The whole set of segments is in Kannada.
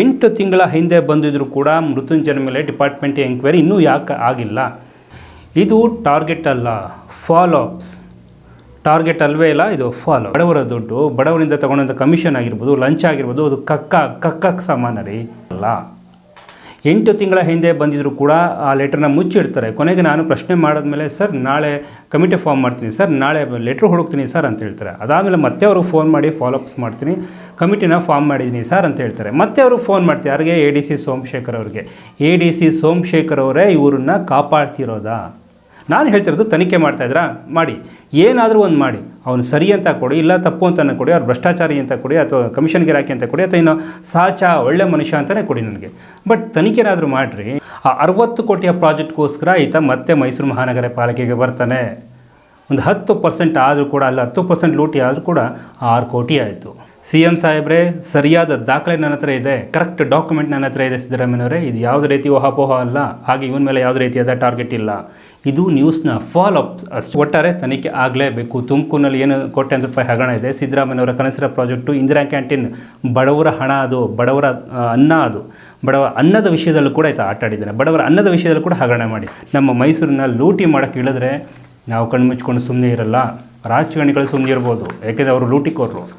ಎಂಟು ತಿಂಗಳ ಹಿಂದೆ ಬಂದಿದ್ರು ಕೂಡ ಮೃತ್ಯುಂಜನ ಮೇಲೆ ಡಿಪಾರ್ಟ್ಮೆಂಟ್ ಎಂಕ್ವೈರಿ ಇನ್ನೂ ಯಾಕೆ ಆಗಿಲ್ಲ? ಇದು ಟಾರ್ಗೆಟ್ ಅಲ್ಲ, ಫಾಲೋ ಅಪ್ಸ್. ಟಾರ್ಗೆಟ್ ಅಲ್ವೇ ಇಲ್ಲ, ಇದು ಫಾಲೋ. ಬಡವರ ದುಡ್ಡು, ಬಡವರಿಂದ ತಗೊಂಡಂಥ ಕಮಿಷನ್ ಆಗಿರ್ಬೋದು, ಲಂಚ್ ಆಗಿರ್ಬೋದು, ಅದು ಕಕ್ಕ ಕಕ್ಕಕ್ಕೆ ಸಮಾನ ರೀ. ಅಲ್ಲ. ಎಂಟು ತಿಂಗಳ ಹಿಂದೆ ಬಂದಿದ್ದರೂ ಕೂಡ ಆ ಲೆಟ್ರನ್ನ ಮುಚ್ಚಿಡ್ತಾರೆ. ಕೊನೆಗೆ ನಾನು ಪ್ರಶ್ನೆ ಮಾಡಿದ್ಮೇಲೆ, ಸರ್, ನಾಳೆ ಕಮಿಟಿ ಫಾರ್ಮ್ ಮಾಡ್ತೀನಿ. ಸರ್, ನಾಳೆ ಲೆಟ್ರ್ ಹುಡುಕ್ತೀನಿ, ಸರ್, ಅಂತ ಹೇಳ್ತಾರೆ. ಅದಾದಮೇಲೆ ಮತ್ತೆ ಅವರು ಫೋನ್ ಮಾಡಿ ಫಾಲೋಅಪ್ಸ್ ಮಾಡ್ತೀನಿ. ಕಮಿಟಿನ ಫಾರ್ಮ್ ಮಾಡಿದ್ದೀನಿ, ಸರ್, ಅಂತ ಹೇಳ್ತಾರೆ. ಮತ್ತೆ ಅವರು ಫೋನ್ ಮಾಡ್ತೀನಿ ಯಾರಿಗೆ? ಎ ಡಿ ಸಿ ಸೋಮಶೇಖರ್ ಅವ್ರಿಗೆ. ಎ ಡಿ ಸಿ ಸೋಮಶೇಖರ್ ಅವರೇ ಇವರನ್ನ ಕಾಪಾಡ್ತಿರೋದಾ? ನಾನು ಹೇಳ್ತಿರೋದು ತನಿಖೆ ಮಾಡ್ತಾ ಇದ್ರಾ? ಮಾಡಿ. ಏನಾದರೂ ಒಂದು ಮಾಡಿ. ಅವನು ಸರಿ ಅಂತ ಕೊಡಿ, ಇಲ್ಲ ತಪ್ಪು ಅಂತ ಕೊಡಿ, ಅವ್ರು ಭ್ರಷ್ಟಾಚಾರಿ ಅಂತ ಕೊಡಿ, ಅಥವಾ ಕಮಿಷನ್ ಗಿರಾಕಿ ಅಂತ ಕೊಡಿ, ಅಥವಾ ಇನ್ನು ಸಾಚ, ಒಳ್ಳೆ ಮನುಷ್ಯ ಅಂತಲೇ ಕೊಡಿ ನನಗೆ. ಬಟ್ ತನಿಖೆನಾದರೂ ಮಾಡಿರಿ. ಆ ಅರವತ್ತು ಕೋಟಿಯ ಪ್ರಾಜೆಕ್ಟ್ಗೋಸ್ಕರ ಈತ ಮತ್ತೆ ಮೈಸೂರು ಮಹಾನಗರ ಪಾಲಿಕೆಗೆ ಬರ್ತಾನೆ. ಒಂದು ಹತ್ತು ಪರ್ಸೆಂಟ್ ಆದರೂ ಕೂಡ, ಅಲ್ಲ ಹತ್ತು ಪರ್ಸೆಂಟ್ ಲೂಟಿ ಆದರೂ ಕೂಡ ಆರು ಕೋಟಿ ಆಯಿತು. ಸಿ ಎಂ ಸಾಹೇಬ್ರೆ, ಸರಿಯಾದ ದಾಖಲೆ ನನ್ನ ಹತ್ರ ಇದೆ. ಕರೆಕ್ಟ್ ಡಾಕ್ಯುಮೆಂಟ್ ನನ್ನ ಹತ್ರ ಇದೆ ಸಿದ್ದರಾಮಯ್ಯವರೇ ಇದು ಯಾವುದೇ ರೀತಿ ಊಹಾಪೋಹ ಅಲ್ಲ. ಹಾಗೆ ಇವನ ಮೇಲೆ ಯಾವುದೇ ರೀತಿಯಾದ ಟಾರ್ಗೆಟ್ ಇಲ್ಲ. ಇದು ನ್ಯೂಸ್ನ ಫಾಲೋ ಅಪ್ ಅಷ್ಟು. ಒಟ್ಟಾರೆ ತನಿಖೆ ಆಗಲೇಬೇಕು. ತುಮಕೂರಿನಲ್ಲಿ ಏನು ಕೋಟ್ಯಾಂತರ ರೂಪಾಯಿ ಹಗರಣ ಇದೆ? ಸಿದ್ದರಾಮಯ್ಯನವರ ಕನಸರ ಪ್ರಾಜೆಕ್ಟು, ಇಂದಿರಾ ಕ್ಯಾಂಟೀನ್, ಬಡವರ ಹಣ ಅದು, ಬಡವರ ಅನ್ನ ಅದು, ಬಡವ ಅನ್ನದ ವಿಷಯದಲ್ಲೂ ಕೂಡ ಆಯ್ತು ಆಟ ಆಡಿದ್ದಾನೆ. ಬಡವರ ಅನ್ನದ ವಿಷಯದಲ್ಲೂ ಕೂಡ ಹಗರಣ ಮಾಡಿ. ನಮ್ಮ ಮೈಸೂರಿನ ಲೂಟಿ ಮಾಡೋಕ್ಕೆ ಇಳಿದ್ರೆ ನಾವು ಕಣ್ಣು ಮುಚ್ಕೊಂಡು ಸುಮ್ಮನೆ ಇರಲ್ಲ. ರಾಜಕಾರಣಿಗಳು ಸುಮ್ಮನೆ ಇರ್ಬೋದು. ಯಾಕೆಂದರೆ ಅವರು ಲೂಟಿಕೋರರು.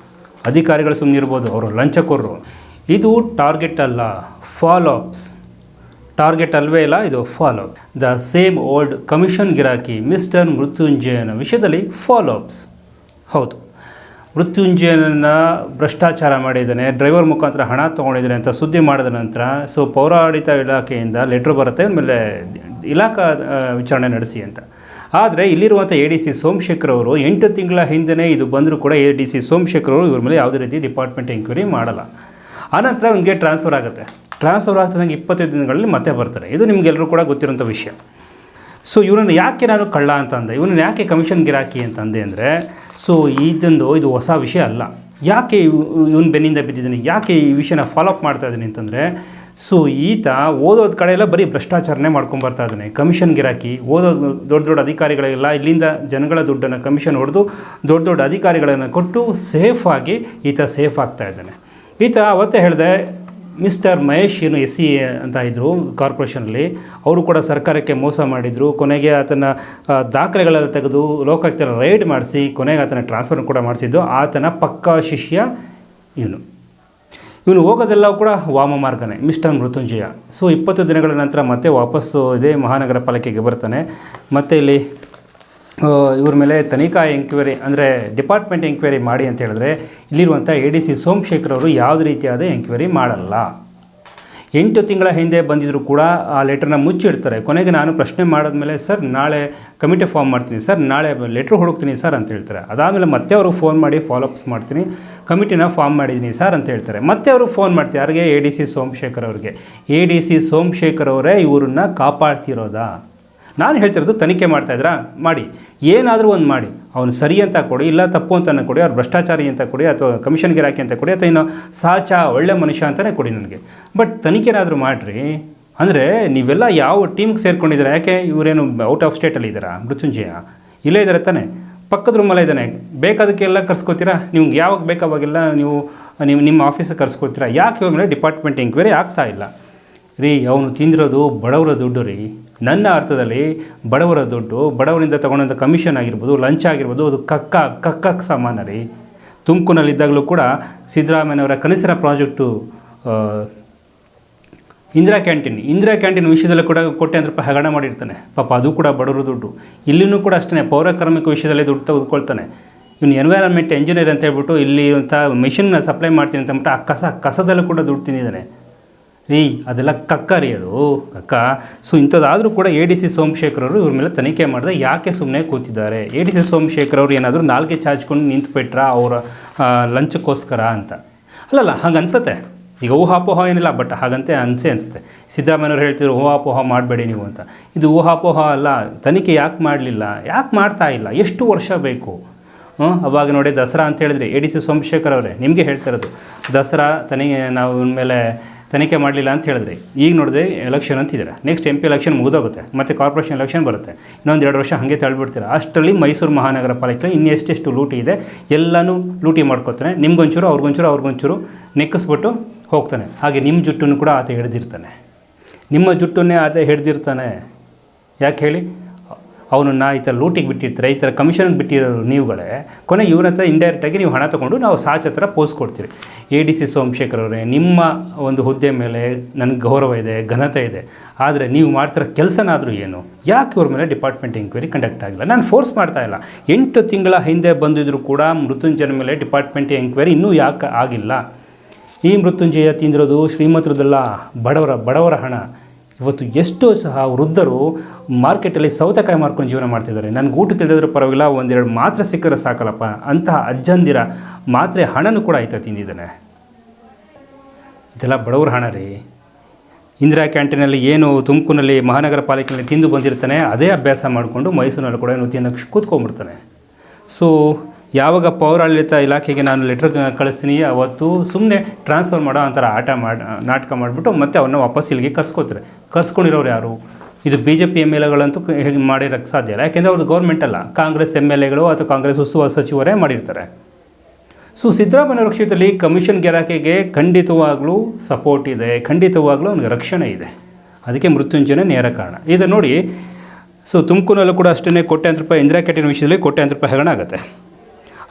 ಅಧಿಕಾರಿಗಳು ಸುಮ್ಮನೆ ಇರ್ಬೋದು. ಅವರು ಲಂಚಕೋರರು. ಇದು ಟಾರ್ಗೆಟ್ ಅಲ್ಲ. ಫಾಲೋ ಅಪ್ಸ್ ಟಾರ್ಗೆಟ್ ಅಲ್ವೇ ಇಲ್ಲ, ಇದು follow the same old commission ಗಿರಾಕಿ ಮಿಸ್ಟರ್ ಮೃತ್ಯುಂಜಯನ ವಿಷಯದಲ್ಲಿ ಫಾಲೋ ಅಪ್ಸ್ ಹೌದು. ಮೃತ್ಯುಂಜಯನನ್ನು ಭ್ರಷ್ಟಾಚಾರ ಮಾಡಿದ್ದಾನೆ, ಡ್ರೈವರ್ ಮುಖಾಂತರ ಹಣ ತೊಗೊಂಡಿದ್ದಾನೆ ಅಂತ ಸುದ್ದಿ ಮಾಡಿದ ನಂತರ, ಸೊ ಪೌರಾಡಳಿತ ಇಲಾಖೆಯಿಂದ ಲೆಟ್ರ್ ಬರುತ್ತೆ, ಆಮೇಲೆ ಇಲಾಖಾ ವಿಚಾರಣೆ ನಡೆಸಿ ಅಂತ. ಆದರೆ ಇಲ್ಲಿರುವಂಥ ಎ ಡಿ ಸಿ ಸೋಮಶೇಖರ್ ಅವರು ಎಂಟು ತಿಂಗಳ ಹಿಂದೆಯೇ ಇದು ಬಂದರೂ ಕೂಡ ಎ ಡಿ ಸಿ ಸೋಮಶೇಖರ್ ಅವರು ಇವ್ರ ಮೇಲೆ ಯಾವುದೇ ರೀತಿ ಡಿಪಾರ್ಟ್ಮೆಂಟ್ ಎಂಕ್ವೈರಿ ಮಾಡಲ್ಲ. ಆನಂತರ ನಿಮಗೆ ಟ್ರಾನ್ಸ್ಫರ್ ಆಗುತ್ತೆ. ಟ್ರಾನ್ಸ್ಫರ್ ಆಗ್ತದಂಗೆ ಇಪ್ಪತ್ತೈದು ದಿನಗಳಲ್ಲಿ ಮತ್ತೆ ಬರ್ತಾರೆ. ಇದು ನಿಮಗೆಲ್ಲರೂ ಕೂಡ ಗೊತ್ತಿರೋಂಥ ವಿಷಯ. ಸೊ ಇವನನ್ನು ಯಾಕೆ ನಾನು ಕಳ್ಳ ಅಂತ ಅಂದೆ ಇವನನ್ನು ಯಾಕೆ ಕಮಿಷನ್ ಗಿರಾಕಿ ಅಂತ ಅಂದೆ ಅಂದರೆ ಸೊ ಇದೊಂದು ಇದು ಹೊಸ ವಿಷಯ ಅಲ್ಲ. ಯಾಕೆ ಇವನು ಬೆನ್ನಿಂದ ಬಿದ್ದಿದ್ದೀನಿ, ಯಾಕೆ ಈ ವಿಷಯನ ಫಾಲೋಅಪ್ ಮಾಡ್ತಾ ಇದ್ದೀನಿ ಅಂತಂದರೆ ಸೊ ಈತ ಓದೋದ ಕಡೆ ಎಲ್ಲ ಬರೀ ಭ್ರಷ್ಟಾಚಾರನೇ ಮಾಡ್ಕೊಂಬರ್ತಾ ಇದ್ದಾನೆ. ಕಮಿಷನ್ ಗಿರಾಕಿ ಓದೋದು ದೊಡ್ಡ ದೊಡ್ಡ ಅಧಿಕಾರಿಗಳಿಗೆಲ್ಲ, ಇಲ್ಲಿಂದ ಜನಗಳ ದುಡ್ಡನ್ನು ಕಮಿಷನ್ ಹೊಡೆದು ದೊಡ್ಡ ದೊಡ್ಡ ಅಧಿಕಾರಿಗಳನ್ನು ಕೊಟ್ಟು ಸೇಫಾಗಿ ಈತ ಸೇಫ್ ಆಗ್ತಾ ಇದ್ದಾನೆ. ಈತ ಅವತ್ತೇ ಹೇಳಿದೆ, ಮಿಸ್ಟರ್ ಮಹೇಶ್ ಏನು ಎಸ್ ಸಿ ಅಂತ ಇದ್ದರು ಕಾರ್ಪೊರೇಷನಲ್ಲಿ. ಅವರು ಕೂಡ ಸರ್ಕಾರಕ್ಕೆ ಮೋಸ ಮಾಡಿದರು. ಕೊನೆಗೆ ಆತನ ದಾಖಲೆಗಳೆಲ್ಲ ತೆಗೆದು ಲೋಕಾಯುಕ್ತರ ರೈಡ್ ಮಾಡಿಸಿ, ಕೊನೆಗೆ ಆತನ ಟ್ರಾನ್ಸ್ಫರ್ ಕೂಡ ಮಾಡಿಸಿದ್ದು. ಆತನ ಪಕ್ಕಾ ಶಿಷ್ಯ ಇವನು. ಇವನು ಹೋಗೋದೆಲ್ಲ ಕೂಡ ವಾಮ ಮಾರ್ಗನೇ, ಮಿಸ್ಟರ್ ಮೃತ್ಯುಂಜಯ. ಸೊ ಇಪ್ಪತ್ತು ದಿನಗಳ ನಂತರ ಮತ್ತೆ ವಾಪಸ್ಸು ಇದೇ ಮಹಾನಗರ ಪಾಲಿಕೆಗೆ ಬರ್ತಾನೆ. ಮತ್ತು ಇಲ್ಲಿ ಇವ್ರ ಮೇಲೆ ತನಿಖಾ ಎಂಕ್ವೈರಿ ಅಂದರೆ ಡಿಪಾರ್ಟ್ಮೆಂಟ್ ಎಂಕ್ವೈರಿ ಮಾಡಿ ಅಂತ ಹೇಳಿದ್ರೆ ಇಲ್ಲಿರುವಂಥ ಎ ಡಿ ಸಿ ಸೋಮಶೇಖರ್ ಅವರು ಯಾವುದೇ ರೀತಿಯಾದ ಎಂಕ್ವೈರಿ ಮಾಡಲ್ಲ. ಎಂಟು ತಿಂಗಳ ಹಿಂದೆ ಬಂದಿದ್ದರೂ ಕೂಡ ಆ ಲೆಟ್ರನ್ನ ಮುಚ್ಚಿಡ್ತಾರೆ. ಕೊನೆಗೆ ನಾನು ಪ್ರಶ್ನೆ ಮಾಡಿದ್ಮೇಲೆ, ಸರ್, ನಾಳೆ ಕಮಿಟಿ ಫಾರ್ಮ್ ಮಾಡ್ತೀನಿ. ಸರ್, ನಾಳೆ ಲೆಟ್ರ್ ಹುಡುಕ್ತೀನಿ, ಸರ್, ಅಂತ ಹೇಳ್ತಾರೆ. ಅದಾದಮೇಲೆ ಮತ್ತೆ ಅವರು ಫೋನ್ ಮಾಡಿ ಫಾಲೋಅಪ್ಸ್ ಮಾಡ್ತೀನಿ. ಕಮಿಟಿನ ಫಾರ್ಮ್ ಮಾಡಿದ್ದೀನಿ, ಸರ್, ಅಂತ ಹೇಳ್ತಾರೆ. ಮತ್ತೆ ಅವರು ಫೋನ್ ಮಾಡ್ತಾರೆ. ಯಾರಿಗೆ? ಎ ಡಿ ಸಿ ಸೋಮಶೇಖರ್ ಅವ್ರಿಗೆ. ಎ ಡಿ ಸಿ ಸೋಮಶೇಖರ್ ಅವರೇ ಇವ್ರನ್ನ ಕಾಪಾಡ್ತಿರೋದಾ? ನಾನು ಹೇಳ್ತಿರೋದು ತನಿಖೆ ಮಾಡ್ತಾ ಇದ್ರಾ? ಮಾಡಿ. ಏನಾದರೂ ಒಂದು ಮಾಡಿ. ಅವನು ಸರಿ ಅಂತ ಕೊಡಿ, ಇಲ್ಲ ತಪ್ಪು ಅಂತ ಕೊಡಿ, ಅವ್ರು ಭ್ರಷ್ಟಾಚಾರಿ ಅಂತ ಕೊಡಿ, ಅಥವಾ ಕಮಿಷನ್ ಗಿರಾಕಿ ಅಂತ ಕೊಡಿ, ಅಥವಾ ಇನ್ನು ಸಾಚ ಒಳ್ಳೆ ಮನುಷ್ಯ ಅಂತಲೇ ಕೊಡಿ ನನಗೆ. ಬಟ್ ತನಿಖೆನಾದರೂ ಮಾಡಿರಿ. ಅಂದರೆ ನೀವೆಲ್ಲ ಯಾವ ಟೀಮ್ಗೆ ಸೇರ್ಕೊಂಡಿದ್ದೀರಾ? ಯಾಕೆ ಇವರೇನು ಔಟ್ ಆಫ್ ಸ್ಟೇಟಲ್ಲಿ ಇದ್ದಾರಾ? ಮೃತ್ಯುಂಜಯ? ಇಲ್ಲೇ ಇದ್ದಾರೆ ತಾನೆ. ಪಕ್ಕದ ರೂಮಲ್ಲೇ ಇದ್ದಾನೆ. ಬೇಕಾದಕ್ಕೆಲ್ಲ ಕರ್ಸ್ಕೋತೀರಾ? ನಿಮ್ಗೆ ಯಾವಾಗ ಬೇಕಾವಾಗೆಲ್ಲ ನೀವು ನಿಮ್ಮ ನಿಮ್ಮ ಆಫೀಸಿಗೆ ಕರ್ಸ್ಕೊತೀರಾ? ಯಾಕೆ ಇವಾಗ ಡಿಪಾರ್ಟ್ಮೆಂಟ್ ಎಂಕ್ವೈರಿ ಆಗ್ತಾ ಇಲ್ಲ? ರೀ, ಅವನು ತಿಂದಿರೋದು ಬಡವರ ದುಡ್ಡು ರೀ. ನನ್ನ ಅರ್ಥದಲ್ಲಿ ಬಡವರ ದುಡ್ಡು, ಬಡವರಿಂದ ತಗೊಂಡಂಥ ಕಮಿಷನ್ ಆಗಿರ್ಬೋದು ಲಂಚ್ ಆಗಿರ್ಬೋದು, ಅದು ಕಕ್ಕ ಕಕ್ಕಕ್ಕೆ ಸಮಾನ ರೀ. ತುಮಕೂರಿನಲ್ಲಿದ್ದಾಗಲೂ ಕೂಡ ಸಿದ್ದರಾಮಯ್ಯನವರ ಕನಸಿನ project Indira canteen. Indira canteen ವಿಷಯದಲ್ಲೂ ಕೂಡ ಕೋಟ್ಯಾಂತರ ರೂಪಾಯಿ ಹಗರಣ ಮಾಡಿರ್ತಾನೆ. ಪಾಪ ಅದು ಕೂಡ ಬಡವರ ದುಡ್ಡು. ಇಲ್ಲಿನೂ ಕೂಡ ಅಷ್ಟೇ ಪೌರ ಕಾರ್ಮಿಕ ವಿಷಯದಲ್ಲಿ ದುಡ್ಡು ತೆಗೆದುಕೊಳ್ತಾನೆ. ಇವನು ಎನ್ವೈರನ್ಮೆಂಟ್ ಇಂಜಿನಿಯರ್ ಅಂತ ಹೇಳ್ಬಿಟ್ಟು ಇಲ್ಲಿ ಅಂತ ಮಿಷನ್ನ ಸಪ್ಲೈ ಮಾಡ್ತೀನಿ ಅಂತ ಅಂದ್ಬಿಟ್ಟು ಆ ಕಸ, ಕಸದಲ್ಲೂ ಕೂಡ ದುಡ್ಡು ತಿಂದಿದ್ದಾನೆ. ರೀ ಅದೆಲ್ಲ ಕಕ್ಕ ರೀ ಅದು. ಕಕ್ಕ. ಸೊ ಇಂಥದ್ದಾದರೂ ಕೂಡ ಎ ಡಿ ಸಿ ಸೋಮಶೇಖರ್ ಅವರು ಇವ್ರ ಮೇಲೆ ತನಿಖೆ ಮಾಡಿದೆ ಯಾಕೆ ಸುಮ್ಮನೆ ಕೂತಿದ್ದಾರೆ? ಎ ಡಿ ಸಿ ಸೋಮಶೇಖರ್ ಅವರು ಏನಾದರೂ ನಾಲ್ಗೆ ಚಾಚ್ಕೊಂಡು ನಿಂತುಬಿಟ್ರಾ ಅವರ ಲಂಚಕ್ಕೋಸ್ಕರ ಅಂತ? ಅಲ್ಲಲ್ಲ, ಹಾಗೆ ಅನ್ಸುತ್ತೆ. ಈಗ ಊಹಾಪೋಹ ಏನಿಲ್ಲ, ಬಟ್ ಹಾಗಂತೆ ಅನಿಸೇ ಅನಿಸುತ್ತೆ. ಸಿದ್ದರಾಮಯ್ಯವ್ರು ಹೇಳ್ತಿದ್ರು, ಊಹಾಪೋಹ ಮಾಡಬೇಡಿ ನೀವು ಅಂತ. ಇದು ಊಹಾಪೋಹ ಅಲ್ಲ, ತನಿಖೆ ಯಾಕೆ ಮಾಡಲಿಲ್ಲ? ಯಾಕೆ ಮಾಡ್ತಾ ಇಲ್ಲ? ಎಷ್ಟು ವರ್ಷ ಬೇಕು? ಅವಾಗ ನೋಡಿ ದಸರಾ ಅಂತ ಹೇಳಿದ್ರೆ ಎ ಡಿ ಸಿ ಸೋಮಶೇಖರ್ ಅವರೇ ನಿಮಗೆ ಹೇಳ್ತಾ ಇರೋದು. ದಸರಾ ತನಿಖೆ, ನಾವು ಮೇಲೆ ತನಿಖೆ ಮಾಡಲಿಲ್ಲ ಅಂತ ಹೇಳಿದ್ರೆ. ಈಗ ನೋಡಿದ್ರೆ ಎಲೆಕ್ಷನ್ ಅಂತಿದ್ದೀರಾ ನೆಕ್ಸ್ಟ್ ಎಂ ಪಿ ಎಲೆಕ್ಷನ್ ಮುಗಿದೋಗುತ್ತೆ. ಮತ್ತು ಕಾರ್ಪೊರೇಷನ್ ಎಲೆಕ್ಷನ್ ಬರುತ್ತೆ. ಇನ್ನೊಂದು ಎರಡು ವರ್ಷ ಹಾಗೆ ತಳ್ಳಿಬಿಡ್ತೀರ? ಅಷ್ಟರಲ್ಲಿ ಮೈಸೂರು ಮಹಾನಗರ ಪಾಲಿಕೆ ಇನ್ನು ಎಷ್ಟೆಷ್ಟು ಲೂಟಿ ಇದೆ, ಎಲ್ಲನೂ ಲೂಟಿ ಮಾಡ್ಕೋತಾನೆ ನಿಮ್ಗೊಂಚೂರು, ಅವ್ರಿಗೊಂಚೂರು ಅವ್ರಿಗೊಂಚೂರು ನೆಕ್ಕಿಸ್ಬಿಟ್ಟು ಹೋಗ್ತಾನೆ. ಹಾಗೆ ನಿಮ್ಮ ಜುಟ್ಟನ್ನು ಕೂಡ ಆತ ಹಿಡಿದಿರ್ತಾನೆ. ನಿಮ್ಮ ಜುಟ್ಟನ್ನೇ ಆತ ಹಿಡಿದಿರ್ತಾನೆ. ಯಾಕೆ ಹೇಳಿ? ಅವನನ್ನ ಈ ಥರ ಲೂಟಿಗೆ ಬಿಟ್ಟಿರ್ತಾರೆ, ಈ ಥರ ಕಮಿಷನ್ಗೆ ಬಿಟ್ಟಿರೋ ನೀವುಗಳೇ, ಕೊನೆ ಇವ್ರ ಹತ್ರ ಇಂಡೈರೆಕ್ಟಾಗಿ ನೀವು ಹಣ ತೊಗೊಂಡು ನಾವು ಸಾಚ್ ಹತ್ರ ಪೋಸ್ಟ್ ಕೊಡ್ತೀರಿ. ಎ ಡಿ ಸಿ ಸೋಮಶೇಖರ್ ಅವರೇ, ನಿಮ್ಮ ಒಂದು ಹುದ್ದೆ ಮೇಲೆ ನನಗೆ ಗೌರವ ಇದೆ, ಘನತೆ ಇದೆ, ಆದರೆ ನೀವು ಮಾಡ್ತಿರೋ ಕೆಲಸನಾದರೂ ಏನು? ಯಾಕೆ ಇವ್ರ ಮೇಲೆ ಡಿಪಾರ್ಟ್ಮೆಂಟ್ ಎಂಕ್ವೈರಿ ಕಂಡಕ್ಟ್ ಆಗಿಲ್ಲ? ನಾನು ಫೋರ್ಸ್ ಮಾಡ್ತಾ ಇಲ್ಲ. ಎಂಟು ತಿಂಗಳ ಹಿಂದೆ ಬಂದಿದ್ದರೂ ಕೂಡ ಮೃತ್ಯುಂಜಯನ ಮೇಲೆ ಡಿಪಾರ್ಟ್ಮೆಂಟ್ ಎಂಕ್ವೈರಿ ಇನ್ನೂ ಯಾಕೆ ಆಗಿಲ್ಲ? ಈ ಮೃತ್ಯುಂಜಯ ತಿಂದಿರೋದು ಶ್ರೀಮಂತರದಲ್ಲ ಬಡವರ ಬಡವರ ಹಣ. ಇವತ್ತು ಎಷ್ಟೋ ಸಹ ವೃದ್ಧರು ಮಾರ್ಕೆಟಲ್ಲಿ ಸೌತೆಕಾಯಿ ಮಾರ್ಕೊಂಡು ಜೀವನ ಮಾಡ್ತಿದ್ದಾರೆ. ನನಗೆ ಊಟಕ್ಕೆ ಇಲ್ಲದಿದ್ರೂ ಪರವಾಗಿಲ್ಲ, ಒಂದೆರಡು ಮಾತ್ರೆ ಸಿಕ್ಕರೆ ಸಾಕಲ್ಲಪ್ಪ. ಅಂತಹ ಅಜ್ಜಂದಿರ ಮಾತ್ರೆ ಹಣನೂ ಕೂಡ ಆಯ್ತಾ ತಿಂದಿದ್ದಾನೆ. ಇದೆಲ್ಲ ಬಡವರ ಹಣ ರೀ. ಇಂದಿರಾ ಕ್ಯಾಂಟೀನಲ್ಲಿ ಏನು ತುಮಕೂರಿನಲ್ಲಿ ಮಹಾನಗರ ಪಾಲಿಕೆಯಲ್ಲಿ ತಿಂದು ಬಂದಿರ್ತಾನೆ, ಅದೇ ಅಭ್ಯಾಸ ಮಾಡಿಕೊಂಡು ಮೈಸೂರಿನಲ್ಲಿ ಕೂಡ ಏನು ತಿನ್ನೋಕ್ಕೆ ಕೂತ್ಕೊಂಡ್ಬಿಡ್ತಾನೆ. ಸೊ ಯಾವಾಗ ಪೌರಾಡಳಿತ ಇಲಾಖೆಗೆ ನಾನು ಲೆಟ್ರ್ ಕಳಿಸ್ತೀನಿ, ಅವತ್ತು ಸುಮ್ಮನೆ ಟ್ರಾನ್ಸ್ಫರ್ ಮಾಡೋ ಒಂಥರ ಆಟ ಮಾಡಿ ನಾಟಕ ಮಾಡಿಬಿಟ್ಟು ಮತ್ತೆ ಅವನ್ನ ವಾಪಸ್ ಇಲ್ಲಿಗೆ ಕರ್ಸ್ಕೊತಾರೆ. ಕರ್ಸ್ಕೊಂಡಿರೋರು ಯಾರು? ಇದು B J P M L ಎಗಳಂತೂ ಹೇಗೆ ಮಾಡಿರೋಕ್ಕೆ ಸಾಧ್ಯ ಇಲ್ಲ. ಯಾಕೆಂದರೆ ಅವ್ರದ್ದು ಗೌರ್ಮೆಂಟ್ ಅಲ್ಲ. ಕಾಂಗ್ರೆಸ್ ಎಂ ಎಲ್ ಎಗಳು ಅಥವಾ ಕಾಂಗ್ರೆಸ್ ಉಸ್ತುವಾರಿ ಸಚಿವರೇ ಮಾಡಿರ್ತಾರೆ. ಸೊ ಸಿದ್ದರಾಮಯ್ಯ ಕ್ಷೇತ್ರದಲ್ಲಿ ಕಮಿಷನ್ ಗೆರಾಕೆಗೆ ಖಂಡಿತವಾಗ್ಲೂ ಸಪೋರ್ಟ್ ಇದೆ. ಖಂಡಿತವಾಗ್ಲೂ ಅವನಿಗೆ ರಕ್ಷಣೆ ಇದೆ. ಅದಕ್ಕೆ ಮೃತ್ಯುಂಜಯನೇ ನೇರ ಕಾರಣ. ಇದು ನೋಡಿ ಸೊ ತುಮಕೂರಲ್ಲೂ ಕೂಡ ಅಷ್ಟೇ ಕೋಟ್ಯಾಂತರ ರೂಪಾಯಿ ಇಂದಿರಾ ಕ್ಯಾಟಿನ ವಿಷಯದಲ್ಲಿ ಕೋಟ್ಯಾಂತರ ರೂಪಾಯಿ ಹಗರಣ ಆಗುತ್ತೆ.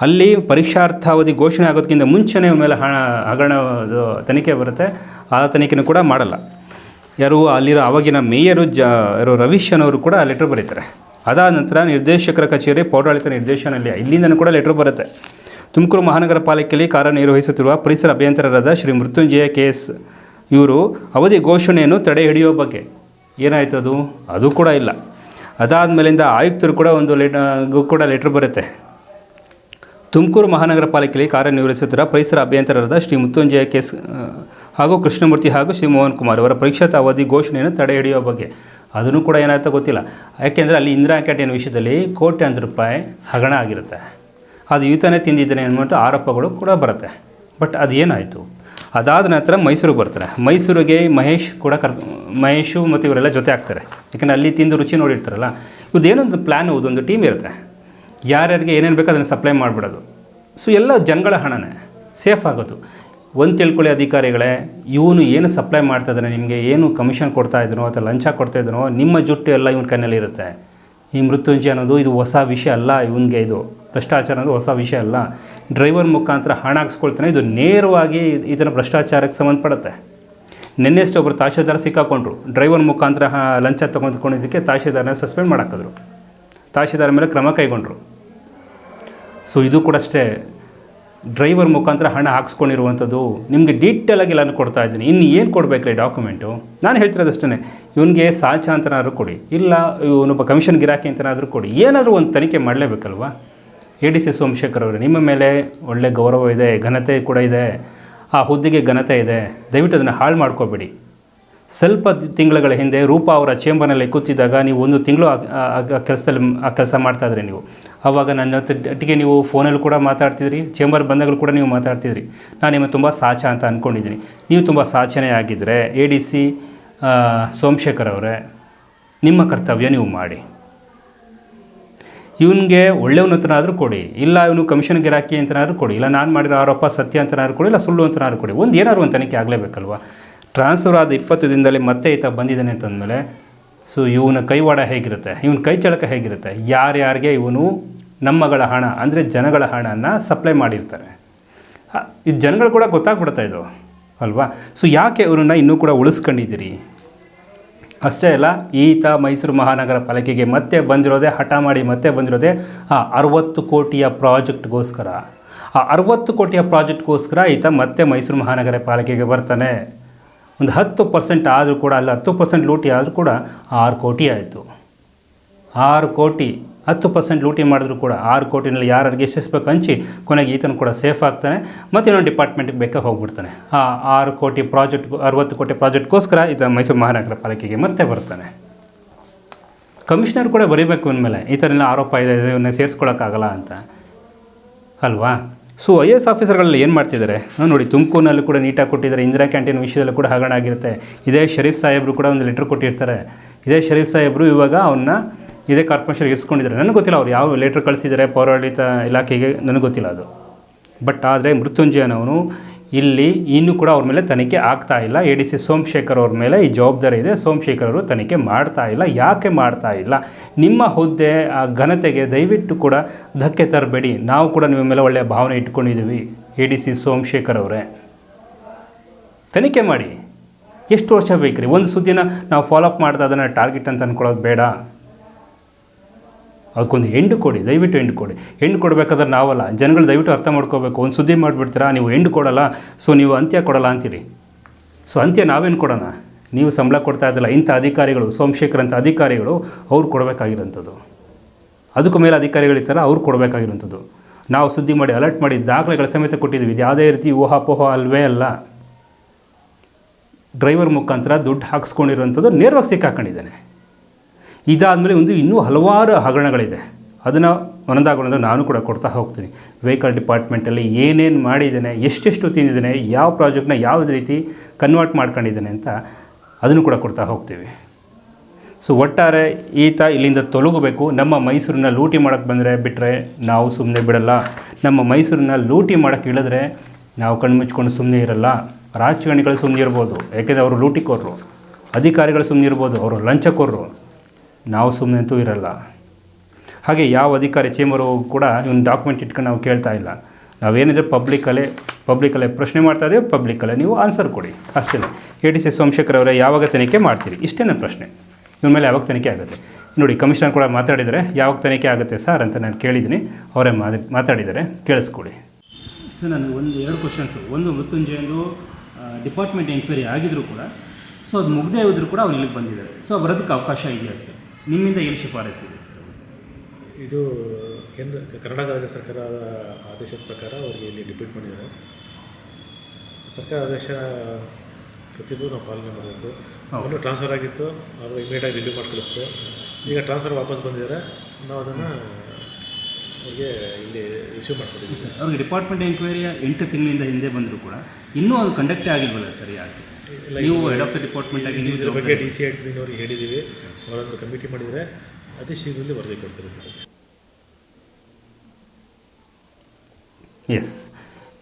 ಅಲ್ಲಿ ಪರೀಕ್ಷಾರ್ಥಾವಧಿ ಘೋಷಣೆ ಆಗೋದಕ್ಕಿಂತ ಮುಂಚೆನೇ ಮೇಲೆ ಹಣ ಹಗರಣ ತನಿಖೆ ಬರುತ್ತೆ. ಆ ತನಿಖೆನೂ ಕೂಡ ಮಾಡಲ್ಲ. ಯಾರು ಅಲ್ಲಿರೋ ಆವಾಗಿನ ಮೇಯರು ಜ, ಯಾರು ರವೀಶ್ ಅನ್ನೋರು ಕೂಡ ಲೆಟ್ರ್ ಬರೀತಾರೆ. ಅದಾದ ನಂತರ ನಿರ್ದೇಶಕರ ಕಚೇರಿ ಪೌರಾಡಳಿತ ನಿರ್ದೇಶನಲ್ಲಿ ಇಲ್ಲಿಂದನೂ ಕೂಡ ಲೆಟ್ರ್ ಬರುತ್ತೆ. ತುಮಕೂರು ಮಹಾನಗರ ಪಾಲಿಕೆಯಲ್ಲಿ ಕಾರ್ಯನಿರ್ವಹಿಸುತ್ತಿರುವ ಪರಿಸರ ಅಭಿಯಂತರರಾದ ಶ್ರೀ ಮೃತ್ಯುಂಜಯ ಕೆ ಎಸ್ ಇವರು ಅವಧಿ ಘೋಷಣೆಯನ್ನು ತಡೆ ಹಿಡಿಯೋ ಬಗ್ಗೆ. ಏನಾಯ್ತು ಅದು? ಅದು ಕೂಡ ಇಲ್ಲ. ಅದಾದ ಮೇಲಿಂದ ಆಯುಕ್ತರು ಕೂಡ ಒಂದು ಲೆಟ್ ಕೂಡ ಲೆಟ್ರ್ ಬರುತ್ತೆ. ತುಮಕೂರು ಮಹಾನಗರ ಪಾಲಿಕೆಯಲ್ಲಿ ಕಾರ್ಯನಿರ್ವಹಿಸುತ್ತಿರುವ ಪರಿಸರ ಅಭಿಯಂತರರಾದ ಶ್ರೀ ಮುತ್ತುಂಜಯ ಕೆಸ್ ಹಾಗೂ ಕೃಷ್ಣಮೂರ್ತಿ ಹಾಗೂ ಶ್ರೀಮೋಹನ್ ಕುಮಾರ್ ಅವರ ಪರೀಕ್ಷಾ ಅವಧಿ ಘೋಷಣೆಯನ್ನು ತಡೆ ಹಿಡಿಯುವ ಬಗ್ಗೆ. ಅದನ್ನು ಕೂಡ ಏನಾಯ್ತೋ ಗೊತ್ತಿಲ್ಲ. ಯಾಕೆಂದರೆ ಅಲ್ಲಿ ಇಂದಿರಾ ಕ್ಯಾಂಟೀನ್ ವಿಷಯದಲ್ಲಿ ಕೋಟ್ಯಾಂತರ ರೂಪಾಯಿ ಹಗರಣ ಆಗಿರುತ್ತೆ. ಅದು ಈತನೇ ತಿಂದಿದ್ದಾನೆ ಅಂದ್ಬಿಟ್ಟು ಆರೋಪಗಳು ಕೂಡ ಬರುತ್ತೆ. ಬಟ್ ಅದು ಏನಾಯಿತು? ಅದಾದ ನಂತರ ಮೈಸೂರಿಗೆ ಬರ್ತಾರೆ. ಮೈಸೂರಿಗೆ ಮಹೇಶ್ ಕೂಡ ಕರ್, ಮಹೇಶು ಮತ್ತು ಇವರೆಲ್ಲ ಜೊತೆ ಆಗ್ತಾರೆ. ಯಾಕೆಂದರೆ ಅಲ್ಲಿ ತಿಂದು ರುಚಿ ನೋಡಿರ್ತಾರಲ್ಲ. ಇವ್ರದ್ದೇನೊಂದು ಪ್ಲ್ಯಾನ್ ಒಂದು ಟೀಮ್ ಇರುತ್ತೆ. ಯಾರ್ಯಾರಿಗೆ ಏನೇನು ಬೇಕೋ ಅದನ್ನು ಸಪ್ಲೈ ಮಾಡಿಬಿಡೋದು. ಸೊ ಎಲ್ಲ ಜನಗಳ ಹಣನೇ. ಸೇಫ್ ಆಗೋದು. ಒಂದು ತಿಳ್ಕೊಳ್ಳಿ ಅಧಿಕಾರಿಗಳೇ, ಇವನು ಏನು ಸಪ್ಲೈ ಮಾಡ್ತಾ ಇದ್ದಾನೆ, ನಿಮಗೆ ಏನು ಕಮಿಷನ್ ಕೊಡ್ತಾ ಇದ್ದನೋ ಅಥವಾ ಲಂಚ ಕೊಡ್ತಾ ಇದ್ದನೋ, ನಿಮ್ಮ ಜುಟ್ಟು ಎಲ್ಲ ಇವನ ಕೈನಲ್ಲಿ ಇರುತ್ತೆ. ಈ ಮೃತ್ಯುಂಜಯ ಅನ್ನೋದು ಇದು ಹೊಸ ವಿಷಯ ಅಲ್ಲ, ಇವನಿಗೆ ಇದು. ಭ್ರಷ್ಟಾಚಾರ ಅನ್ನೋದು ಹೊಸ ವಿಷಯ ಅಲ್ಲ. ಡ್ರೈವರ್ ಮುಖಾಂತರ ಹಣ ಹಾಕ್ಸ್ಕೊಳ್ತಾನೆ, ಇದು ನೇರವಾಗಿ ಇದನ್ನು ಭ್ರಷ್ಟಾಚಾರಕ್ಕೆ ಸಂಬಂಧಪಡುತ್ತೆ. ನಿನ್ನೆಷ್ಟು ಒಬ್ಬರು ತಹಶೀಲ್ದಾರ ಸಿಕ್ಕಾಕೊಂಡ್ರು. ಡ್ರೈವರ್ ಮುಖಾಂತರ ಲಂಚ ತೊಗೊಂಡ್ಕೊಂಡಿದ್ದಕ್ಕೆ ತಹಶೀಲ್ದಾರ್ನ ಸಸ್ಪೆಂಡ್ ಮಾಡಾಕಿದ್ರು ತಹಶೀಲ್ದಾರ ಮೇಲೆ ಕ್ರಮ ಕೈಗೊಂಡ್ರು. ಸೊ ಇದು ಕೂಡ ಅಷ್ಟೇ. ಡ್ರೈವರ್ ಮುಖಾಂತರ ಹಣ ಹಾಕ್ಸ್ಕೊಂಡಿರುವಂಥದ್ದು ನಿಮಗೆ ಡೀಟೇಲಾಗಿ ನಾನು ಕೊಡ್ತಾ ಇದ್ದೀನಿ. ಇನ್ನು ಏನು ಕೊಡಬೇಕ್ರಿ ಡಾಕ್ಯುಮೆಂಟು ನಾನು ಹೇಳ್ತಿರೋದಷ್ಟೇ ಇವನಿಗೆ ಸಾಚ ಅಂತನಾದರೂ ಕೊಡಿ. ಇಲ್ಲ, ಇವನೊಬ್ಬ ಕಮಿಷನ್ ಗಿರಾಕಿ ಅಂತನಾದರೂ ಕೊಡಿ. ಏನಾದರೂ ಒಂದು ತನಿಖೆ ಮಾಡಲೇಬೇಕಲ್ವಾ? ಎ ಡಿ ಸಿ ಸೋಮಶೇಖರ್ ಅವರು, ನಿಮ್ಮ ಮೇಲೆ ಒಳ್ಳೆ ಗೌರವ ಇದೆ, ಘನತೆ ಕೂಡ ಇದೆ. ಆ ಹುದ್ದೆಗೆ ಘನತೆ ಇದೆ. ದಯವಿಟ್ಟು ಅದನ್ನು ಹಾಳು ಮಾಡ್ಕೋಬೇಡಿ. ಸ್ವಲ್ಪ ತಿಂಗಳುಗಳ ಹಿಂದೆ ರೂಪಾ ಅವರ ಚೇಂಬರ್ನಲ್ಲಿ ಕೂತಿದ್ದಾಗ ನೀವು ಒಂದು ತಿಂಗಳು ಆ ಕೆಲಸದಲ್ಲಿ, ಆ ಕೆಲಸ ಮಾಡ್ತಾಯಿದ್ರಿ ನೀವು. ಆವಾಗ ನನ್ನ ಒಟ್ಟಿಗೆ ನೀವು ಫೋನಲ್ಲಿ ಕೂಡ ಮಾತಾಡ್ತಿದ್ರಿ, ಚೇಂಬರ್ ಬಂದಾಗಲೂ ಕೂಡ ನೀವು ಮಾತಾಡ್ತಿದ್ರಿ. ನಾನು ನಿಮಗೆ ತುಂಬ ಸಾಚ ಅಂತ ಅಂದ್ಕೊಂಡಿದ್ದೀನಿ ನೀವು ತುಂಬ ಸಾಚನೆ ಆಗಿದ್ದರೆ ಎ ಡಿ ಸಿ ಸೋಮಶೇಖರ್ ಅವರೇ, ನಿಮ್ಮ ಕರ್ತವ್ಯ ನೀವು ಮಾಡಿ. ಇವನಿಗೆ ಒಳ್ಳೆಯವನಂತನಾದರೂ ಕೊಡಿ. ಇಲ್ಲ ಇವನು ಕಮಿಷನ್ ಗಿರಾಕಿ ಅಂತನಾದರೂ ಕೊಡಿ. ಇಲ್ಲ ನಾನು ಮಾಡಿರೋ ಆರೋಪ ಸತ್ಯ ಅಂತನಾದ್ರೂ ಕೊಡಿ. ಇಲ್ಲ ಸುಳ್ಳು ಅಂತನಾದ್ರೂ ಕೊಡಿ. ಒಂದು ಏನಾದ್ರು ಒಂದು ತನಿಖೆ ಆಗಲೇಬೇಕಲ್ವ? ಟ್ರಾನ್ಸ್ಫರ್ ಆದ ಇಪ್ಪತ್ತು ದಿನದಲ್ಲಿ ಮತ್ತೆ ಈತ ಬಂದಿದ್ದಾನೆ ಅಂತಂದಮೇಲೆ ಸೊ, ಇವನ ಕೈವಾಡ ಹೇಗಿರುತ್ತೆ? ಇವನ ಕೈ ಚಳಕ ಹೇಗಿರುತ್ತೆ? ಯಾರ್ಯಾರಿಗೆ ಇವನು ನಮ್ಮಗಳ ಹಣ, ಅಂದರೆ ಜನಗಳ ಹಣನ ಸಪ್ಲೈ ಮಾಡಿರ್ತಾರೆ? ಇದು ಜನಗಳು ಕೂಡ ಗೊತ್ತಾಗ್ಬಿಡುತ್ತೆ ಇದು, ಅಲ್ವಾ? ಸೊ, ಯಾಕೆ ಅವರನ್ನು ಇನ್ನೂ ಕೂಡ ಉಳಿಸ್ಕೊಂಡಿದ್ದೀರಿ? ಅಷ್ಟೇ ಅಲ್ಲ, ಈತ ಮೈಸೂರು ಮಹಾನಗರ ಪಾಲಿಕೆಗೆ ಮತ್ತೆ ಬಂದಿರೋದೇ, ಹಠ ಮಾಡಿ ಮತ್ತೆ ಬಂದಿರೋದೇ, ಆ ಅರವತ್ತು ಕೋಟಿಯ ಪ್ರಾಜೆಕ್ಟ್ಗೋಸ್ಕರ. ಆ ಅರವತ್ತು ಕೋಟಿಯ ಪ್ರಾಜೆಕ್ಟ್ಗೋಸ್ಕರ ಈತ ಮತ್ತೆ ಮೈಸೂರು ಮಹಾನಗರ ಪಾಲಿಕೆಗೆ ಬರ್ತಾನೆ. ಒಂದು ಹತ್ತು ಪರ್ಸೆಂಟ್ ಆದರೂ ಕೂಡ, ಅಲ್ಲ ಹತ್ತು ಪರ್ಸೆಂಟ್ ಲೂಟಿ ಆದರೂ ಕೂಡ ಆರು ಕೋಟಿ ಆಯಿತು. ಆರು ಕೋಟಿ, ಹತ್ತು ಪರ್ಸೆಂಟ್ ಲೂಟಿ ಮಾಡಿದ್ರು ಕೂಡ ಆರು ಕೋಟಿನಲ್ಲಿ ಯಾರಿಗೆ ಎಷ್ಟೆಸ್ಬೇಕು ಹಂಚಿ ಕೊನೆಗೆ ಈತನು ಕೂಡ ಸೇಫ್ ಆಗ್ತಾನೆ, ಮತ್ತು ಇನ್ನೊಂದು ಡಿಪಾರ್ಟ್ಮೆಂಟ್ಗೆ ಬೇಕಾಗಿ ಹೋಗ್ಬಿಡ್ತಾನೆ. ಆ ಆರು ಕೋಟಿ ಪ್ರಾಜೆಕ್ಟ್ ಅರವತ್ತು ಕೋಟಿ ಪ್ರಾಜೆಕ್ಟ್ಗೋಸ್ಕರ ಈತ ಮೈಸೂರು ಮಹಾನಗರ ಪಾಲಿಕೆಗೆ ಮತ್ತೆ ಬರ್ತಾನೆ. ಕಮಿಷನರ್ ಕೂಡ ಬರೀಬೇಕು ಅಂದಮೇಲೆ ಈ ಥರ ಎಲ್ಲ ಆರೋಪ ಇದೆ ಇವನ್ನ ಸೇರಿಸ್ಕೊಳ್ಳೋಕ್ಕಾಗಲ್ಲ ಅಂತ. ಅಲ್ವಾ? ಸೊ ಐ ಎ ಎಸ್ ಆಫೀಸರ್ಗಳಲ್ಲಿ ಏನು ಮಾಡ್ತಿದ್ದಾರೆ? ನೋಡಿ, ತುಮಕೂರಿನಲ್ಲಿ ಕೂಡ ನೀಟಾಗಿ ಕೊಟ್ಟಿದ್ದಾರೆ. ಇಂದಿರಾ ಕ್ಯಾಂಟೀನ್ ವಿಷಯದಲ್ಲೂ ಕೂಡ ಹಗರಣ ಆಗಿರುತ್ತೆ. ಇದೇ ಶರೀಫ್ ಸಾಹೇಬರು ಕೂಡ ಒಂದು ಲೆಟ್ರ್ ಕೊಟ್ಟಿರ್ತಾರೆ. ಇದೇ ಶರೀಫ್ ಸಾಹೇಬರು ಇವಾಗ ಅವನ್ನ ಇದೇ ಕಾರ್ಪೊರೇಷನ್ ಇರಿಸ್ಕೊಂಡಿದ್ದಾರೆ. ನನಗೆ ಗೊತ್ತಿಲ್ಲ ಅವ್ರು ಯಾವ ಲೆಟ್ರ್ ಕಳಿಸಿದ್ದಾರೆ, ಪೌರಾಡಳಿತ ಇಲಾಖೆಗೆ, ನನಗೆ ಗೊತ್ತಿಲ್ಲ ಅದು. ಬಟ್ ಆದರೆ ಮೃತ್ಯುಂಜಯನವನು ಇಲ್ಲಿ ಇನ್ನೂ ಕೂಡ ಅವ್ರ ಮೇಲೆ ತನಿಖೆ ಆಗ್ತಾ ಇಲ್ಲ. ಎ ಡಿ ಸಿ ಸೋಮಶೇಖರ್ ಅವ್ರ ಮೇಲೆ ಈ ಜವಾಬ್ದಾರಿ ಇದೆ. ಸೋಮಶೇಖರ್ ಅವರು ತನಿಖೆ ಮಾಡ್ತಾ ಇಲ್ಲ. ಯಾಕೆ ಮಾಡ್ತಾ ಇಲ್ಲ? ನಿಮ್ಮ ಹುದ್ದೆ, ಆ ಘನತೆಗೆ ದಯವಿಟ್ಟು ಕೂಡ ಧಕ್ಕೆ ತರಬೇಡಿ. ನಾವು ಕೂಡ ನಿಮ್ಮ ಮೇಲೆ ಒಳ್ಳೆಯ ಭಾವನೆ ಇಟ್ಕೊಂಡಿದ್ದೀವಿ ಎ ಡಿ ಸಿ ಸೋಮಶೇಖರ್ ಅವರೇ. ತನಿಖೆ ಮಾಡಿ. ಎಷ್ಟು ವರ್ಷ ಬೇಕ್ರಿ? ಒಂದು ಸುದ್ದಿನ ನಾವು ಫಾಲೋಅಪ್ ಮಾಡ್ತಾ ಅದನ್ನು ಟಾರ್ಗೆಟ್ ಅಂತ ಅಂದ್ಕೊಳ್ಳೋದು ಬೇಡ. ಅದಕ್ಕೊಂದು ಎಂಡು ಕೊಡಿ, ದಯವಿಟ್ಟು ಎಂಡು ಕೊಡಿ. ಎಂಡು ಕೊಡಬೇಕಾದ್ರೆ ನಾವಲ್ಲ, ಜನಗಳು ದಯವಿಟ್ಟು ಅರ್ಥ ಮಾಡ್ಕೋಬೇಕು. ಒಂದು ಸುದ್ದಿ ಮಾಡಿಬಿಡ್ತೀರಾ? ನೀವು ಎಂಡು ಕೊಡಲ್ಲ, ಸೊ ನೀವು ಅಂತ್ಯ ಕೊಡಲ್ಲ ಅಂತೀರಿ. ಸೊ ಅಂತ್ಯ ನಾವೇನು ಕೊಡೋಣ? ನೀವು ಸಂಬಳ ಕೊಡ್ತಾ ಇದ್ದಿಲ್ಲ, ಇಂಥ ಅಧಿಕಾರಿಗಳು, ಸೋಮಶೇಖರ್ ಅಂತ ಅಧಿಕಾರಿಗಳು ಅವ್ರು ಕೊಡಬೇಕಾಗಿರೋಂಥದ್ದು. ಅದಕ್ಕೂ ಮೇಲೆ ಅಧಿಕಾರಿಗಳಿರ್ತಾರೆ ಅವ್ರು ಕೊಡಬೇಕಾಗಿರೋಂಥದ್ದು. ನಾವು ಸುದ್ದಿ ಮಾಡಿ, ಅಲರ್ಟ್ ಮಾಡಿ, ದಾಖಲೆಗಳ ಸಮೇತ ಕೊಟ್ಟಿದ್ದೀವಿ. ಇದು ಯಾವುದೇ ರೀತಿ ಊಹಾಪೋಹ ಅಲ್ವೇ ಅಲ್ಲ. ಡ್ರೈವರ್ ಮುಖಾಂತರ ದುಡ್ಡು ಹಾಕ್ಸ್ಕೊಂಡಿರೋಂಥದ್ದು, ನೇರವಾಗಿ ಸಿಕ್ಕಾಕೊಂಡಿದ್ದಾನೆ. ಇದಾದಮೇಲೆ ಒಂದು ಇನ್ನೂ ಹಲವಾರು ಹಗರಣಗಳಿದೆ. ಅದನ್ನು ಒಂದೊಂದಾಗೊಂದು ಒಂದೊಂದು ನಾನು ಕೂಡ ಕೊಡ್ತಾ ಹೋಗ್ತೀನಿ. ವೆಹಿಕಲ್ ಡಿಪಾರ್ಟ್ಮೆಂಟಲ್ಲಿ ಏನೇನು ಮಾಡಿದ್ದೇನೆ, ಎಷ್ಟೆಷ್ಟು ತಿಂದಿದ್ದೇನೆ, ಯಾವ ಪ್ರಾಜೆಕ್ಟ್ನ ಯಾವ ರೀತಿ ಕನ್ವರ್ಟ್ ಮಾಡ್ಕೊಂಡಿದ್ದೇನೆ ಅಂತ ಅದನ್ನು ಕೂಡ ಕೊಡ್ತಾ ಹೋಗ್ತೀವಿ. ಸೊ ಒಟ್ಟಾರೆ ಈತ ಇಲ್ಲಿಂದ ತೊಲಗಬೇಕು. ನಮ್ಮ ಮೈಸೂರನ್ನ ಲೂಟಿ ಮಾಡೋಕ್ಕೆ ಬಂದರೆ ಬಿಟ್ಟರೆ ನಾವು ಸುಮ್ಮನೆ ಬಿಡಲ್ಲ. ನಮ್ಮ ಮೈಸೂರನ್ನ ಲೂಟಿ ಮಾಡೋಕ್ಕೆ ಇಳಿದ್ರೆ ನಾವು ಕಣ್ಣು ಮುಚ್ಕೊಂಡು ಸುಮ್ಮನೆ ಇರಲ್ಲ. ರಾಜಕಾರಣಿಗಳು ಸುಮ್ಮನೆ ಇರ್ಬೋದು. ಯಾಕೆಂದರೆ ಅವರು ಲೂಟಿ ಲೂಟಿಕೋರರು. ಅಧಿಕಾರಿಗಳು ಸುಮ್ಮನೆ ಇರ್ಬೋದು. ಅವರು ಲಂಚ ಲಂಚಕೋರರು. ನಾವು ಸುಮ್ಮನೆ ಅಂತೂ ಇರಲ್ಲ. ಹಾಗೆ ಯಾವ ಅಧಿಕಾರಿ ಚೇಂಬರು ಕೂಡ ಇವನು ಡಾಕ್ಯುಮೆಂಟ್ ಇಟ್ಕೊಂಡು ನಾವು ಕೇಳ್ತಾ ಇಲ್ಲ. ನಾವೇನಿದ್ರೆ ಪಬ್ಲಿಕಲ್ಲೇ ಪಬ್ಲಿಕಲ್ಲೇ ಪ್ರಶ್ನೆ ಮಾಡ್ತಾ ಇದ್ದೀವಿ ಪಬ್ಲಿಕಲ್ಲೇ ನೀವು ಆನ್ಸರ್ ಕೊಡಿ. ಅಷ್ಟೇ ಎ ಡಿ ಸಿ ಸೋಮಶೇಖರ್ ಅವರೇ ಯಾವಾಗ ತನಿಖೆ ಮಾಡ್ತೀರಿ? ಇಷ್ಟೇ ಪ್ರಶ್ನೆ. ಇವ್ರ ಮೇಲೆ ಯಾವಾಗ ತನಿಖೆ ಆಗುತ್ತೆ? ನೋಡಿ ಕಮಿಷನರ್ ಕೂಡ ಮಾತಾಡಿದರೆ. ಯಾವಾಗ ತನಿಖೆ ಆಗುತ್ತೆ ಸರ್ ಅಂತ ನಾನು ಕೇಳಿದ್ದೀನಿ. ಅವರೇ ಮಾತು, ಮಾತಾಡಿದರೆ. ಕೇಳಿಸ್ಕೊಡಿ ಸರ್ ನನಗೆ ಒಂದು, ಎರಡು ಕ್ವಶನ್ಸು ಒಂದು ಮೃತ್ಯುಂಜಯಂದು ಡಿಪಾರ್ಟ್ಮೆಂಟ್ ಎಂಕ್ವೈರಿ ಆಗಿದ್ದರೂ ಕೂಡ ಸೊ ಅದು ಮುಗ್ದೇ ಹೋದ್ರು ಕೂಡ ಅವ್ರು ಇಲ್ಲಿಗೆ ಬಂದಿದ್ದಾರೆ. ಸೊ ಬರೋದಕ್ಕೆ ಅವಕಾಶ ಇದೆಯಾ ಸರ್? ನಿಮ್ಮಿಂದ ಏನು ಶಿಫಾರಸ್ ಇದೆ ಸರ್? ಇದು ಕೇಂದ್ರ ಕರ್ನಾಟಕ ರಾಜ್ಯ ಸರ್ಕಾರದ ಆದೇಶದ ಪ್ರಕಾರ ಅವರಿಗೆ ಇಲ್ಲಿ ಡಿಪೀಟ್ ಮಾಡಿದ್ದಾರೆ. ಸರ್ಕಾರ ಆದೇಶ ಪ್ರತಿಯೊಂದು ನಾವು ಪಾಲನೆ ಮಾಡಬೇಕು. ಅವರು ಟ್ರಾನ್ಸ್ಫರ್ ಆಗಿತ್ತು ಅವರು ಇಮಿಡಿಯೇಟಾಗಿ ರಿಲೀವ್ ಮಾಡಿ ಕಳಿಸ್ತು ಈಗ ಟ್ರಾನ್ಸ್ಫರ್ ವಾಪಸ್ ಬಂದಿದ್ದಾರೆ. ನಾವು ಅದನ್ನು ಅವ್ರಿಗೆ ಇಲ್ಲಿ ಇಶ್ಯೂ ಮಾಡ್ಕೊಂಡಿದ್ದೀವಿ. ಸರ್ ಅವ್ರಿಗೆ ಡಿಪಾರ್ಟ್ಮೆಂಟ್ ಎಂಕ್ವೈರಿಯ ಎಂಟು ತಿಂಗಳಿಂದ ಹಿಂದೆ ಬಂದರೂ ಕೂಡ ಇನ್ನೂ ಅದು ಕಂಡಕ್ಟೇ ಆಗಿಲ್ವಲ್ಲ ಸರ್ ಯಾಕೆ? ಇಲ್ಲ, ನೀವು ಹೆಡ್ ಆಫ್ ದ ಡಿಪಾರ್ಟ್ಮೆಂಟ್ ಆಗಿ ನೀವು ಇದ್ರ ಬಗ್ಗೆ ಡಿ ಸಿ ಅಡ್ಮಿನವ್ರಿಗೆ ಹೇಳಿದ್ದೀವಿ. ಅವರೊಂದು ಕಮಿಟಿ ಮಾಡಿದರೆ ಅತಿ ಶೀಘ್ರದಲ್ಲಿ ವರದಿ ಕೊಡ್ತಾರೆ ಎಸ್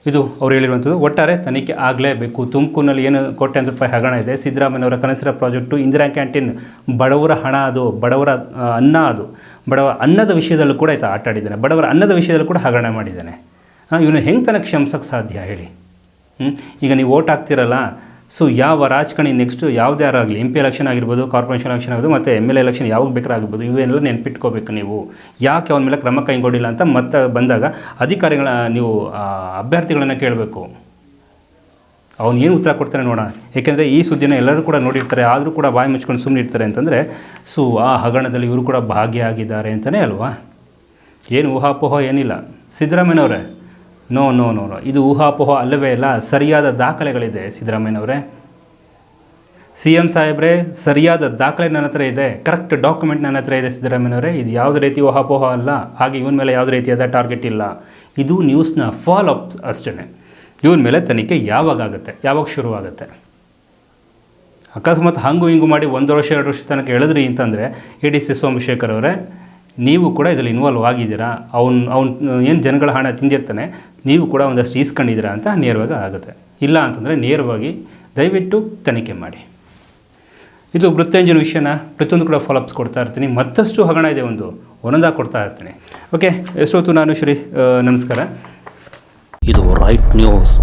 ಇದು ಅವ್ರು ಹೇಳಿರುವಂಥದ್ದು. ಒಟ್ಟಾರೆ ತನಿಖೆ ಆಗಲೇಬೇಕು. ತುಮಕೂರಿನಲ್ಲಿ ಏನು ಕೋಟ್ಯಾಂತರ ರೂಪಾಯಿ ಹಗರಣ ಇದೆ. ಸಿದ್ದರಾಮಯ್ಯನವರ ಕನಸರ ಪ್ರಾಜೆಕ್ಟು ಇಂದಿರಾ ಕ್ಯಾಂಟೀನ್ ಬಡವರ ಹಣ ಅದು, ಬಡವರ ಅನ್ನ ಅದು. ಬಡವರ ಅನ್ನದ ವಿಷಯದಲ್ಲೂ ಕೂಡ ಆಯ್ತಾ ಆಟ ಆಡಿದ್ದಾನೆ. ಬಡವರ ಅನ್ನದ ವಿಷಯದಲ್ಲೂ ಕೂಡ ಹಗರಣ ಮಾಡಿದ್ದಾನೆ. ಇವನು ಹೆಂಗೆ ತನಕ ಕ್ಷಮಿಸೋಕ್ಕೆ ಸಾಧ್ಯ ಹೇಳಿ? ಈಗ ನೀವು ಓಟ್ ಹಾಕ್ತಿರಲ್ಲ ಸೊ ಯಾವ ರಾಜಕಾರಣಿ ನೆಕ್ಸ್ಟ್ ಯಾವುದೇ ಆಗಲಿ ಎಂ ಪಿ ಎಲೆಕ್ಷನ್ ಆಗಿರ್ಬೋದು ಕಾರ್ಪೊರೇಷನ್ ಎಲೆಕ್ಷನ್ ಆಗಿರ್ಬೋದು, ಮತ್ತು ಎಂ ಎಲ್ ಎಲೆಕ್ಷನ್ ಯಾವಾಗ ಬೇಕಾಗಿರ್ಬೋದು ಇವೆಲ್ಲ ನೆನ್ಪಿಟ್ಕೋಬೇಕು ನೀವು. ಯಾಕೆ ಅವನ ಮೇಲೆ ಕ್ರಮ ಕೈಗೊಂಡಿಲ್ಲ ಅಂತ ಮತ್ತೆ ಬಂದಾಗ ಅಧಿಕಾರಿಗಳ, ನೀವು ಅಭ್ಯರ್ಥಿಗಳನ್ನು ಅಭ್ಯರ್ಥಿಗಳನ್ನ ಕೇಳಬೇಕು. ಅವನು ಏನು ಉತ್ತರ ಕೊಡ್ತಾನೆ ನೋಡೋಣ. ಏಕೆಂದರೆ ಈ ಸುದ್ದಿನ ಎಲ್ಲರೂ ಕೂಡ ನೋಡಿರ್ತಾರೆ, ಆದರೂ ಕೂಡ ಬಾಯಿ ಮುಚ್ಕೊಂಡು ಸುಮ್ಮನೆ ಇರ್ತಾರೆ ಅಂತಂದರೆ ಸೊ ಆ ಹಗರಣದಲ್ಲಿ ಇವರು ಕೂಡ ಭಾಗಿಯಾಗಿದ್ದಾರೆ ಅಂತಲೇ ಅಲ್ವಾ? ಏನು ಊಹಾಪೋಹ ಏನಿಲ್ಲ. ಸಿದ್ದರಾಮಯ್ಯನವರೇ ನೋ ನೋ ನೋ ನೋ ಇದು ಊಹಾಪೋಹ ಅಲ್ಲವೇ ಇಲ್ಲ ಸರಿಯಾದ ದಾಖಲೆಗಳಿದೆ ಸಿದ್ದರಾಮಯ್ಯನವರೇ. ಸಿ ಎಂ ಸಾಹೇಬ್ರೆ, ಸರಿಯಾದ ದಾಖಲೆ ನನ್ನ ಹತ್ರ ಇದೆ ಕರೆಕ್ಟ್ ಡಾಕ್ಯುಮೆಂಟ್ ನನ್ನ ಹತ್ರ ಇದೆ ಸಿದ್ದರಾಮಯ್ಯನವರೇ. ಇದು ಯಾವುದೇ ರೀತಿ ಊಹಾಪೋಹ ಅಲ್ಲ, ಹಾಗೆ ಇವನ ಮೇಲೆ ಯಾವುದೇ ರೀತಿಯಾದ ಟಾರ್ಗೆಟ್ ಇಲ್ಲ. ಇದು ನ್ಯೂಸ್ನ ಫಾಲೋ ಅಪ್ ಅಷ್ಟೇ ಇವನ ಮೇಲೆ ತನಿಖೆ ಯಾವಾಗ ಆಗುತ್ತೆ, ಯಾವಾಗ ಶುರುವಾಗುತ್ತೆ? ಅಕಸ್ಮಾತ್ ಹಂಗು ಹಿಂಗು ಮಾಡಿ ಒಂದು ವರ್ಷ, ಎರಡು ವರ್ಷ ತನಕ ಹೇಳಿದ್ರಿ ಅಂತಂದರೆ, ಎ ಡಿ ಸಿ ಸೋಮಶೇಖರ್ ಅವರೇ, ನೀವು ಕೂಡ ಇದರಲ್ಲಿ ಇನ್ವಾಲ್ವ್ ಆಗಿದ್ದೀರಾ? ಅವ್ನು ಅವ್ನು, ಏನು ಜನಗಳ ಹಣ ತಿಂದಿರ್ತಾನೆ ನೀವು ಕೂಡ ಒಂದಷ್ಟು ಈಸ್ಕೊಂಡಿದ್ದೀರಾ ಅಂತ ನೇರವಾಗಿ ಆಗುತ್ತೆ. ಇಲ್ಲ ಅಂತಂದರೆ ನೇರವಾಗಿ ದಯವಿಟ್ಟು ತನಿಖೆ ಮಾಡಿ. ಇದು ಮೃತ್ಯುಂಜನ ವಿಷಯನ ಪ್ರತಿಯೊಂದು ಕೂಡ ಫಾಲೋಅಪ್ಸ್ ಕೊಡ್ತಾ ಇರ್ತೀನಿ. ಮತ್ತಷ್ಟು ಹಗಣ ಇದೆ ಒಂದು ಒಂದೊಂದಾಗಿ ಕೊಡ್ತಾ ಇರ್ತೀನಿ. ಓಕೆ ಎಷ್ಟೊತ್ತು ನಾನು ಶ್ರೀ ನಮಸ್ಕಾರ. ಇದು ರೈಟ್ ನ್ಯೂಸ್